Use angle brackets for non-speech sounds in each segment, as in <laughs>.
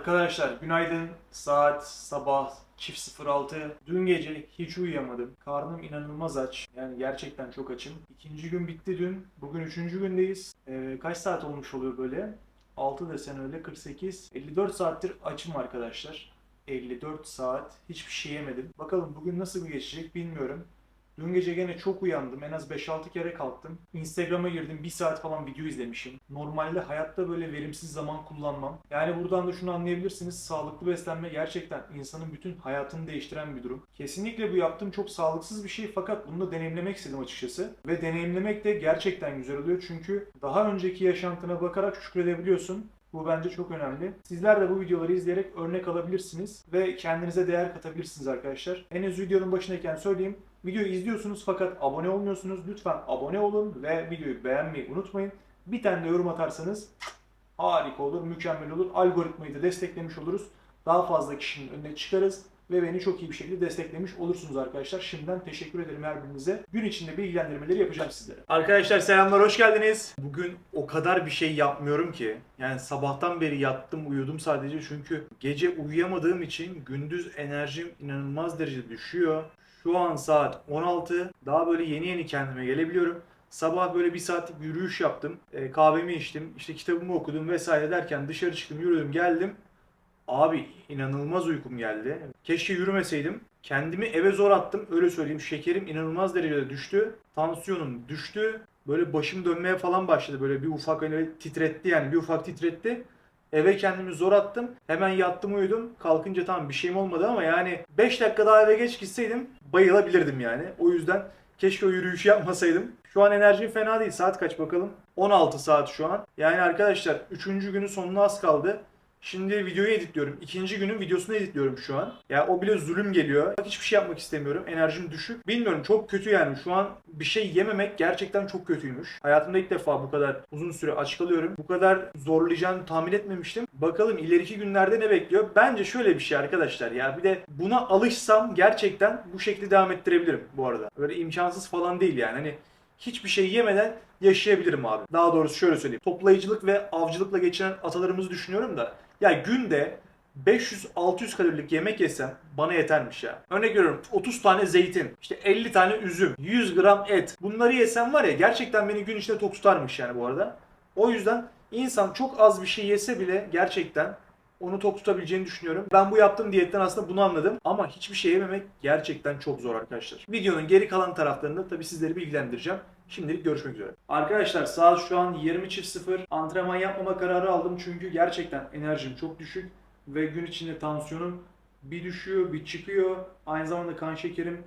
Arkadaşlar günaydın. Saat sabah çift 06. Dün gece hiç uyuyamadım. Karnım inanılmaz aç. Yani gerçekten çok açım. İkinci gün bitti dün. Bugün üçüncü gündeyiz. Ee, kaç saat olmuş oluyor böyle? 6 desen öyle 48. 54 saattir açım arkadaşlar. 54 saat. Hiçbir şey yemedim. Bakalım bugün nasıl bir geçecek bilmiyorum. Dün gece gene çok uyandım. En az 5-6 kere kalktım. Instagram'a girdim. 1 saat falan video izlemişim. Normalde hayatta böyle verimsiz zaman kullanmam. Yani buradan da şunu anlayabilirsiniz. Sağlıklı beslenme gerçekten insanın bütün hayatını değiştiren bir durum. Kesinlikle bu yaptığım çok sağlıksız bir şey fakat bunu da deneyimlemek istedim açıkçası. Ve deneyimlemek de gerçekten güzel oluyor. Çünkü daha önceki yaşantına bakarak şükredebiliyorsun. Bu bence çok önemli. Sizler de bu videoları izleyerek örnek alabilirsiniz ve kendinize değer katabilirsiniz arkadaşlar. Henüz videonun başındayken söyleyeyim. Videoyu izliyorsunuz fakat abone olmuyorsunuz. Lütfen abone olun ve videoyu beğenmeyi unutmayın. Bir tane de yorum atarsanız harika olur, mükemmel olur. Algoritmayı da desteklemiş oluruz. Daha fazla kişinin önüne çıkarız ve beni çok iyi bir şekilde desteklemiş olursunuz arkadaşlar. Şimdiden teşekkür ederim her birinize. Gün içinde bilgilendirmeleri yapacağım sizlere. Arkadaşlar selamlar, hoş geldiniz. Bugün o kadar bir şey yapmıyorum ki. Yani sabahtan beri yattım, uyudum sadece çünkü gece uyuyamadığım için gündüz enerjim inanılmaz derecede düşüyor. Şu an saat 16. Daha böyle yeni yeni kendime gelebiliyorum. Sabah böyle bir saatlik yürüyüş yaptım. E, kahvemi içtim. işte kitabımı okudum vesaire derken dışarı çıktım, yürüdüm, geldim. Abi inanılmaz uykum geldi. Keşke yürümeseydim. Kendimi eve zor attım. Öyle söyleyeyim. Şekerim inanılmaz derecede düştü. Tansiyonum düştü. Böyle başım dönmeye falan başladı. Böyle bir ufak öyle titretti yani. Bir ufak titretti. Eve kendimi zor attım. Hemen yattım uyudum. Kalkınca tamam bir şeyim olmadı ama yani 5 dakika daha eve geç gitseydim bayılabilirdim yani. O yüzden keşke o yürüyüşü yapmasaydım. Şu an enerjim fena değil. Saat kaç bakalım? 16 saat şu an. Yani arkadaşlar 3. günün sonuna az kaldı. Şimdi videoyu editliyorum. İkinci günün videosunu editliyorum şu an. Ya o bile zulüm geliyor. Hiçbir şey yapmak istemiyorum. Enerjim düşük. Bilmiyorum çok kötü yani. Şu an bir şey yememek gerçekten çok kötüymüş. Hayatımda ilk defa bu kadar uzun süre aç kalıyorum. Bu kadar zorlayacağını tahmin etmemiştim. Bakalım ileriki günlerde ne bekliyor? Bence şöyle bir şey arkadaşlar ya. Bir de buna alışsam gerçekten bu şekilde devam ettirebilirim bu arada. Böyle imkansız falan değil yani. Hani hiçbir şey yemeden yaşayabilirim abi. Daha doğrusu şöyle söyleyeyim. Toplayıcılık ve avcılıkla geçinen atalarımızı düşünüyorum da ya günde 500-600 kalorilik yemek yesem bana yetermiş ya. Örnek veriyorum 30 tane zeytin, işte 50 tane üzüm, 100 gram et. Bunları yesem var ya gerçekten beni gün içinde tok tutarmış yani bu arada. O yüzden insan çok az bir şey yese bile gerçekten onu tok tutabileceğini düşünüyorum. Ben bu yaptığım diyetten aslında bunu anladım. Ama hiçbir şey yememek gerçekten çok zor arkadaşlar. Videonun geri kalan taraflarında tabii sizleri bilgilendireceğim. Şimdilik görüşmek üzere. Arkadaşlar saat şu an 20.00. Antrenman yapmama kararı aldım çünkü gerçekten enerjim çok düşük. Ve gün içinde tansiyonum bir düşüyor bir çıkıyor. Aynı zamanda kan şekerim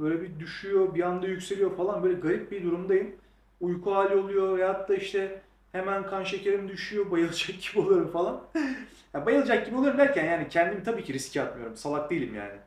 böyle bir düşüyor bir anda yükseliyor falan. Böyle garip bir durumdayım. Uyku hali oluyor veyahut da işte hemen kan şekerim düşüyor bayılacak <laughs> gibi oluyorum falan. ya bayılacak gibi oluyorum derken yani kendimi tabii ki riske atmıyorum. Salak değilim yani.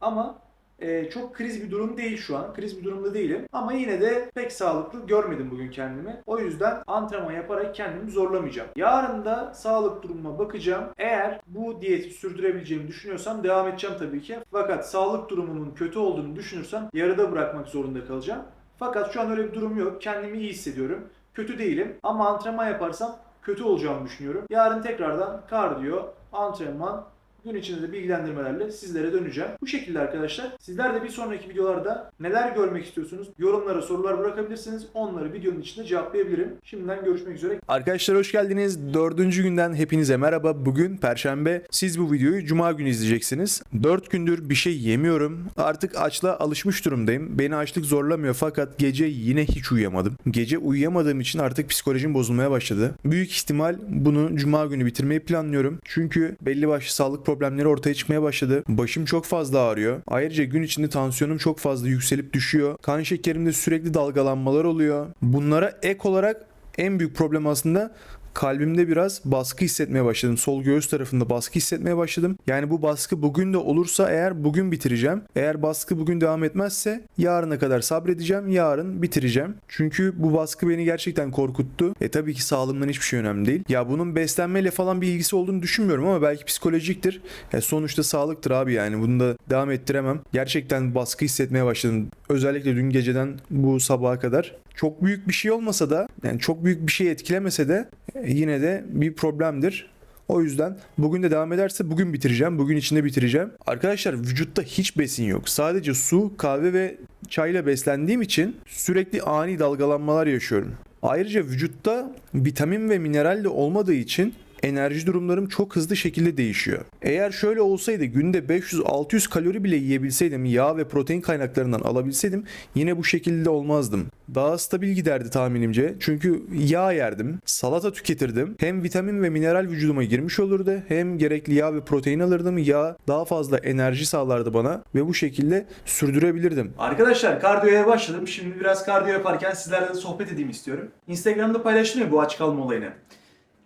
Ama e, çok kriz bir durum değil şu an. Kriz bir durumda değilim. Ama yine de pek sağlıklı görmedim bugün kendimi. O yüzden antrenman yaparak kendimi zorlamayacağım. Yarın da sağlık durumuma bakacağım. Eğer bu diyeti sürdürebileceğimi düşünüyorsam devam edeceğim tabii ki. Fakat sağlık durumumun kötü olduğunu düşünürsem yarıda bırakmak zorunda kalacağım. Fakat şu an öyle bir durum yok. Kendimi iyi hissediyorum. Kötü değilim ama antrenman yaparsam kötü olacağımı düşünüyorum. Yarın tekrardan kardiyo, antrenman, gün içinde de bilgilendirmelerle sizlere döneceğim. Bu şekilde arkadaşlar. Sizler de bir sonraki videolarda neler görmek istiyorsunuz? Yorumlara sorular bırakabilirsiniz. Onları videonun içinde cevaplayabilirim. Şimdiden görüşmek üzere. Arkadaşlar hoş geldiniz. Dördüncü günden hepinize merhaba. Bugün Perşembe. Siz bu videoyu Cuma günü izleyeceksiniz. Dört gündür bir şey yemiyorum. Artık açlığa alışmış durumdayım. Beni açlık zorlamıyor fakat gece yine hiç uyuyamadım. Gece uyuyamadığım için artık psikolojim bozulmaya başladı. Büyük ihtimal bunu Cuma günü bitirmeyi planlıyorum. Çünkü belli başlı sağlık problemleri ortaya çıkmaya başladı. Başım çok fazla ağrıyor. Ayrıca gün içinde tansiyonum çok fazla yükselip düşüyor. Kan şekerimde sürekli dalgalanmalar oluyor. Bunlara ek olarak en büyük problem aslında kalbimde biraz baskı hissetmeye başladım. Sol göğüs tarafında baskı hissetmeye başladım. Yani bu baskı bugün de olursa eğer bugün bitireceğim. Eğer baskı bugün devam etmezse yarına kadar sabredeceğim. Yarın bitireceğim. Çünkü bu baskı beni gerçekten korkuttu. E tabii ki sağlığımdan hiçbir şey önemli değil. Ya bunun beslenmeyle falan bir ilgisi olduğunu düşünmüyorum ama belki psikolojiktir. E sonuçta sağlıktır abi yani. Bunu da devam ettiremem. Gerçekten baskı hissetmeye başladım. Özellikle dün geceden bu sabaha kadar. Çok büyük bir şey olmasa da yani çok büyük bir şey etkilemese de yine de bir problemdir. O yüzden bugün de devam ederse bugün bitireceğim. Bugün içinde bitireceğim. Arkadaşlar vücutta hiç besin yok. Sadece su, kahve ve çayla beslendiğim için sürekli ani dalgalanmalar yaşıyorum. Ayrıca vücutta vitamin ve mineral de olmadığı için enerji durumlarım çok hızlı şekilde değişiyor. Eğer şöyle olsaydı günde 500-600 kalori bile yiyebilseydim, yağ ve protein kaynaklarından alabilseydim yine bu şekilde olmazdım. Daha stabil giderdi tahminimce. Çünkü yağ yerdim, salata tüketirdim. Hem vitamin ve mineral vücuduma girmiş olurdu hem gerekli yağ ve protein alırdım. Yağ daha fazla enerji sağlardı bana ve bu şekilde sürdürebilirdim. Arkadaşlar kardiyoya başladım. Şimdi biraz kardiyo yaparken sizlerle de sohbet edeyim istiyorum. Instagram'da paylaştım ya bu aç kalma olayını.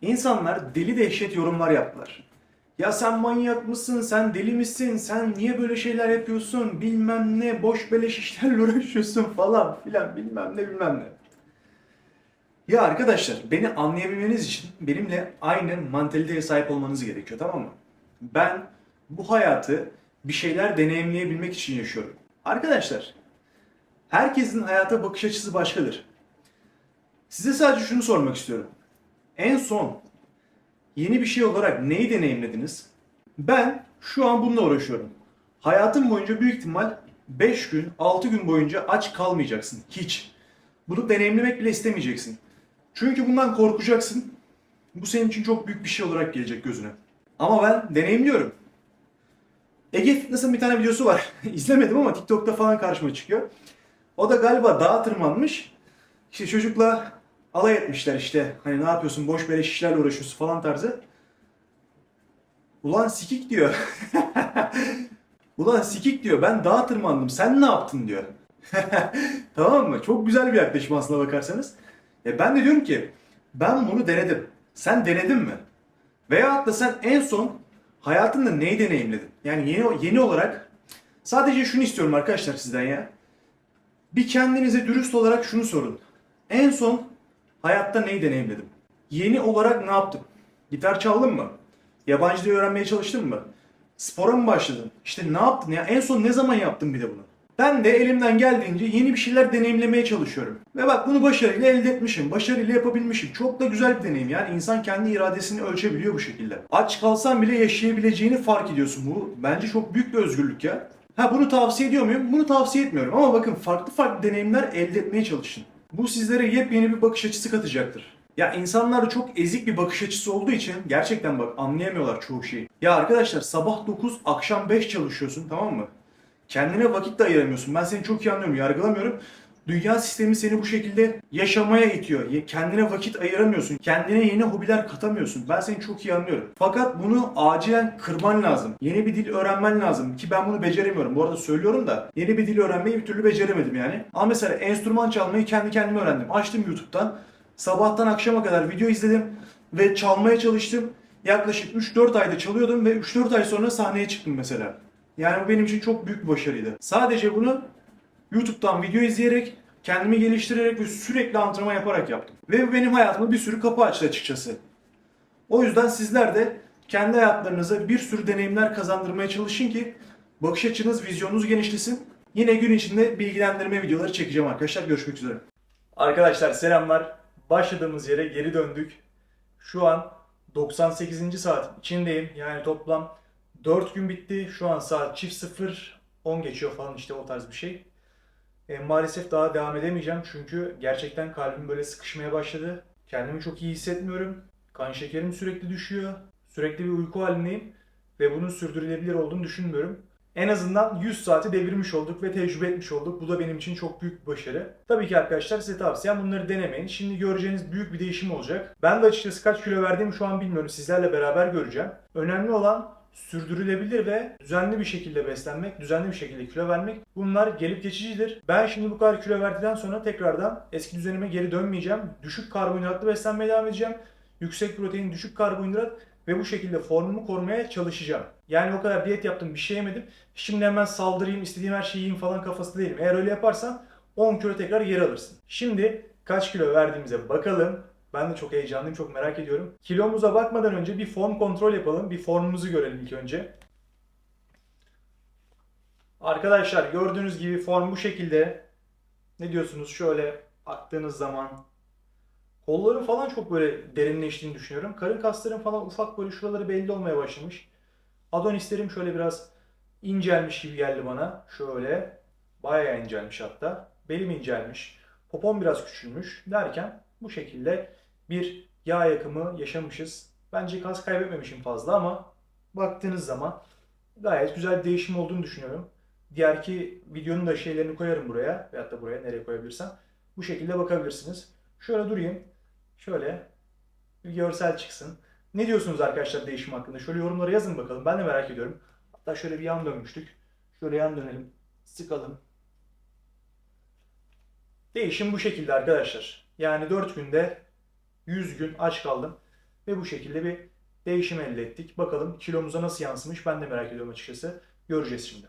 İnsanlar deli dehşet yorumlar yaptılar. Ya sen manyak mısın, sen deli misin, sen niye böyle şeyler yapıyorsun, bilmem ne, boş beleş işlerle <laughs> uğraşıyorsun falan filan bilmem ne bilmem ne. Ya arkadaşlar beni anlayabilmeniz için benimle aynı mantaliteye sahip olmanız gerekiyor tamam mı? Ben bu hayatı bir şeyler deneyimleyebilmek için yaşıyorum. Arkadaşlar herkesin hayata bakış açısı başkadır. Size sadece şunu sormak istiyorum. En son yeni bir şey olarak neyi deneyimlediniz? Ben şu an bununla uğraşıyorum. Hayatım boyunca büyük ihtimal 5 gün, 6 gün boyunca aç kalmayacaksın. Hiç. Bunu deneyimlemek bile istemeyeceksin. Çünkü bundan korkacaksın. Bu senin için çok büyük bir şey olarak gelecek gözüne. Ama ben deneyimliyorum. Ege Fitness'ın bir tane videosu var. <laughs> İzlemedim ama TikTok'ta falan karşıma çıkıyor. O da galiba dağa tırmanmış. İşte çocukla alay etmişler işte. Hani ne yapıyorsun boş beleş işlerle uğraşıyorsun falan tarzı. Ulan sikik diyor. <laughs> Ulan sikik diyor ben dağa tırmandım sen ne yaptın diyor. <laughs> tamam mı? Çok güzel bir yaklaşım aslına bakarsanız. Ya ben de diyorum ki ben bunu denedim. Sen denedin mi? Veyahut da sen en son hayatında neyi deneyimledin? Yani yeni, yeni olarak sadece şunu istiyorum arkadaşlar sizden ya. Bir kendinize dürüst olarak şunu sorun. En son hayatta neyi deneyimledim? Yeni olarak ne yaptım? Gitar çaldın mı? Yabancı dil öğrenmeye çalıştın mı? Spora mı başladın? İşte ne yaptın ya? En son ne zaman yaptın bir de bunu? Ben de elimden geldiğince yeni bir şeyler deneyimlemeye çalışıyorum. Ve bak bunu başarıyla elde etmişim. Başarıyla yapabilmişim. Çok da güzel bir deneyim. Yani insan kendi iradesini ölçebiliyor bu şekilde. Aç kalsan bile yaşayabileceğini fark ediyorsun. Bu bence çok büyük bir özgürlük ya. Ha bunu tavsiye ediyor muyum? Bunu tavsiye etmiyorum. Ama bakın farklı farklı deneyimler elde etmeye çalışın. Bu sizlere yepyeni bir bakış açısı katacaktır. Ya insanlar çok ezik bir bakış açısı olduğu için gerçekten bak anlayamıyorlar çoğu şeyi. Ya arkadaşlar sabah 9 akşam 5 çalışıyorsun tamam mı? Kendine vakit de ayıramıyorsun. Ben seni çok iyi anlıyorum, yargılamıyorum. Dünya sistemi seni bu şekilde yaşamaya itiyor. Kendine vakit ayıramıyorsun. Kendine yeni hobiler katamıyorsun. Ben seni çok iyi anlıyorum. Fakat bunu acilen kırman lazım. Yeni bir dil öğrenmen lazım. Ki ben bunu beceremiyorum. Bu arada söylüyorum da yeni bir dil öğrenmeyi bir türlü beceremedim yani. Ama mesela enstrüman çalmayı kendi kendime öğrendim. Açtım YouTube'dan. Sabahtan akşama kadar video izledim ve çalmaya çalıştım. Yaklaşık 3-4 ayda çalıyordum ve 3-4 ay sonra sahneye çıktım mesela. Yani bu benim için çok büyük bir başarıydı. Sadece bunu YouTube'dan video izleyerek, kendimi geliştirerek ve sürekli antrenman yaparak yaptım. Ve bu benim hayatıma bir sürü kapı açtı açıkçası. O yüzden sizler de kendi hayatlarınıza bir sürü deneyimler kazandırmaya çalışın ki bakış açınız, vizyonunuz genişlesin. Yine gün içinde bilgilendirme videoları çekeceğim arkadaşlar. Görüşmek üzere. Arkadaşlar selamlar. Başladığımız yere geri döndük. Şu an 98. saat içindeyim. Yani toplam 4 gün bitti. Şu an saat çift 0 10 geçiyor falan işte o tarz bir şey. E, maalesef daha devam edemeyeceğim çünkü gerçekten kalbim böyle sıkışmaya başladı. Kendimi çok iyi hissetmiyorum. Kan şekerim sürekli düşüyor. Sürekli bir uyku halindeyim ve bunun sürdürülebilir olduğunu düşünmüyorum. En azından 100 saati devirmiş olduk ve tecrübe etmiş olduk. Bu da benim için çok büyük bir başarı. Tabii ki arkadaşlar size tavsiyem bunları denemeyin. Şimdi göreceğiniz büyük bir değişim olacak. Ben de açıkçası kaç kilo verdiğimi şu an bilmiyorum. Sizlerle beraber göreceğim. Önemli olan sürdürülebilir ve düzenli bir şekilde beslenmek, düzenli bir şekilde kilo vermek. Bunlar gelip geçicidir. Ben şimdi bu kadar kilo verdikten sonra tekrardan eski düzenime geri dönmeyeceğim. Düşük karbonhidratlı beslenmeye devam edeceğim. Yüksek protein, düşük karbonhidrat ve bu şekilde formumu korumaya çalışacağım. Yani o kadar diyet yaptım, bir şey yemedim. Şimdi hemen saldırayım, istediğim her şeyi yiyeyim falan kafasında değilim. Eğer öyle yaparsan 10 kilo tekrar geri alırsın. Şimdi kaç kilo verdiğimize bakalım. Ben de çok heyecanlıyım, çok merak ediyorum. Kilomuza bakmadan önce bir form kontrol yapalım. Bir formumuzu görelim ilk önce. Arkadaşlar gördüğünüz gibi form bu şekilde. Ne diyorsunuz? Şöyle baktığınız zaman Kolların falan çok böyle derinleştiğini düşünüyorum. Karın kasların falan ufak böyle şuraları belli olmaya başlamış. Adonislerim şöyle biraz incelmiş gibi geldi bana. Şöyle bayağı incelmiş hatta. Belim incelmiş. Popom biraz küçülmüş derken bu şekilde bir yağ yakımı yaşamışız. Bence kas kaybetmemişim fazla ama baktığınız zaman gayet güzel bir değişim olduğunu düşünüyorum. Diğerki videonun da şeylerini koyarım buraya. Veyahut da buraya nereye koyabilirsem. Bu şekilde bakabilirsiniz. Şöyle durayım. Şöyle bir görsel çıksın. Ne diyorsunuz arkadaşlar değişim hakkında? Şöyle yorumlara yazın bakalım. Ben de merak ediyorum. Hatta şöyle bir yan dönmüştük. Şöyle yan dönelim. Sıkalım. Değişim bu şekilde arkadaşlar. Yani 4 günde 100 gün aç kaldım. Ve bu şekilde bir değişim elde ettik. Bakalım kilomuza nasıl yansımış ben de merak ediyorum açıkçası. Göreceğiz şimdi.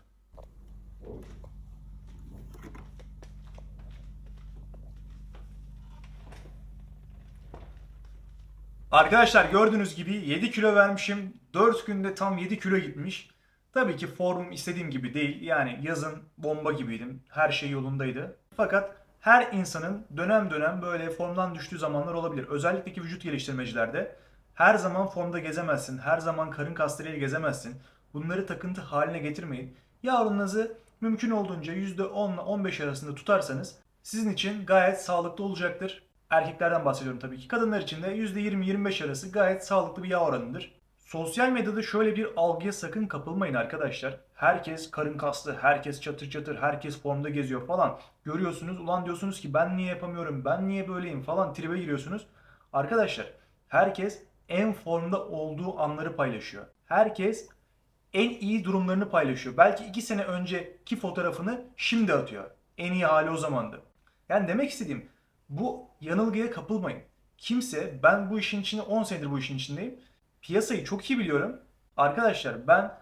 Arkadaşlar gördüğünüz gibi 7 kilo vermişim. 4 günde tam 7 kilo gitmiş. Tabii ki formum istediğim gibi değil. Yani yazın bomba gibiydim. Her şey yolundaydı. Fakat her insanın dönem dönem böyle formdan düştüğü zamanlar olabilir. Özellikle ki vücut geliştirmecilerde her zaman formda gezemezsin. Her zaman karın kaslarıyla gezemezsin. Bunları takıntı haline getirmeyin. Yavrunuzu mümkün olduğunca %10 ile 15 arasında tutarsanız sizin için gayet sağlıklı olacaktır. Erkeklerden bahsediyorum tabii ki. Kadınlar için de %20-25 arası gayet sağlıklı bir yağ oranıdır. Sosyal medyada şöyle bir algıya sakın kapılmayın arkadaşlar. Herkes karın kaslı, herkes çatır çatır, herkes formda geziyor falan. Görüyorsunuz ulan diyorsunuz ki ben niye yapamıyorum, ben niye böyleyim falan tribe giriyorsunuz. Arkadaşlar herkes en formda olduğu anları paylaşıyor. Herkes en iyi durumlarını paylaşıyor. Belki 2 sene önceki fotoğrafını şimdi atıyor. En iyi hali o zamandı. Yani demek istediğim bu yanılgıya kapılmayın. Kimse ben bu işin içinde 10 senedir bu işin içindeyim. Piyasayı çok iyi biliyorum. Arkadaşlar ben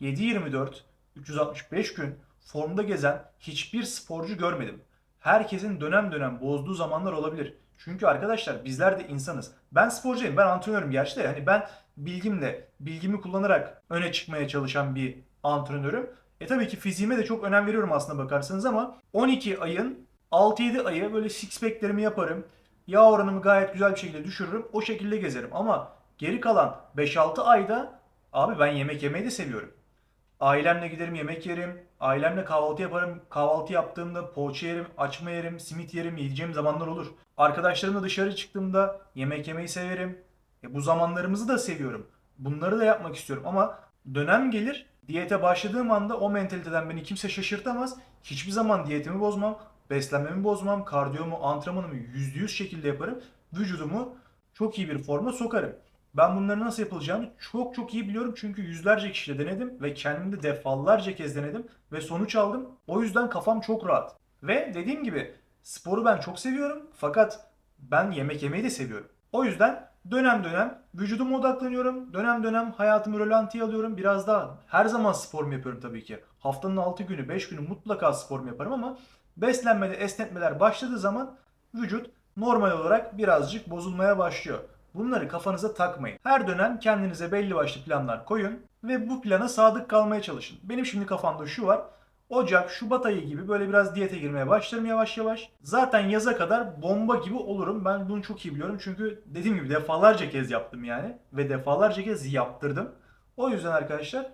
7-24 365 gün formda gezen hiçbir sporcu görmedim. Herkesin dönem dönem bozduğu zamanlar olabilir. Çünkü arkadaşlar bizler de insanız. Ben sporcuyum, ben antrenörüm gerçi de hani ben bilgimle, bilgimi kullanarak öne çıkmaya çalışan bir antrenörüm. E tabii ki fiziğime de çok önem veriyorum aslında bakarsanız ama 12 ayın 6-7 ayı böyle six pack'lerimi yaparım. Yağ oranımı gayet güzel bir şekilde düşürürüm. O şekilde gezerim ama geri kalan 5-6 ayda abi ben yemek yemeyi de seviyorum. Ailemle giderim yemek yerim. Ailemle kahvaltı yaparım. Kahvaltı yaptığımda poğaça yerim, açma yerim, simit yerim, yiyeceğim zamanlar olur. Arkadaşlarımla dışarı çıktığımda yemek yemeyi severim. E bu zamanlarımızı da seviyorum. Bunları da yapmak istiyorum ama dönem gelir diyete başladığım anda o mentaliteden beni kimse şaşırtamaz. Hiçbir zaman diyetimi bozmam, beslenmemi bozmam, kardiyomu, antrenmanımı %100 şekilde yaparım. Vücudumu çok iyi bir forma sokarım. Ben bunların nasıl yapılacağını çok çok iyi biliyorum çünkü yüzlerce kişiyle denedim ve kendim de defalarca kez denedim ve sonuç aldım. O yüzden kafam çok rahat. Ve dediğim gibi sporu ben çok seviyorum fakat ben yemek yemeyi de seviyorum. O yüzden dönem dönem vücuduma odaklanıyorum. Dönem dönem hayatımı rölantiye alıyorum. Biraz daha her zaman sporumu yapıyorum tabii ki. Haftanın 6 günü 5 günü mutlaka sporumu yaparım ama beslenmede esnetmeler başladığı zaman vücut normal olarak birazcık bozulmaya başlıyor. Bunları kafanıza takmayın. Her dönem kendinize belli başlı planlar koyun ve bu plana sadık kalmaya çalışın. Benim şimdi kafamda şu var. Ocak, Şubat ayı gibi böyle biraz diyete girmeye başlarım yavaş yavaş. Zaten yaza kadar bomba gibi olurum. Ben bunu çok iyi biliyorum. Çünkü dediğim gibi defalarca kez yaptım yani. Ve defalarca kez yaptırdım. O yüzden arkadaşlar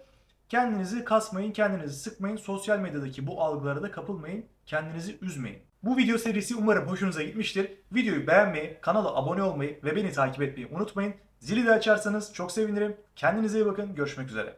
kendinizi kasmayın, kendinizi sıkmayın. Sosyal medyadaki bu algılara da kapılmayın. Kendinizi üzmeyin. Bu video serisi umarım hoşunuza gitmiştir. Videoyu beğenmeyi, kanala abone olmayı ve beni takip etmeyi unutmayın. Zili de açarsanız çok sevinirim. Kendinize iyi bakın. Görüşmek üzere.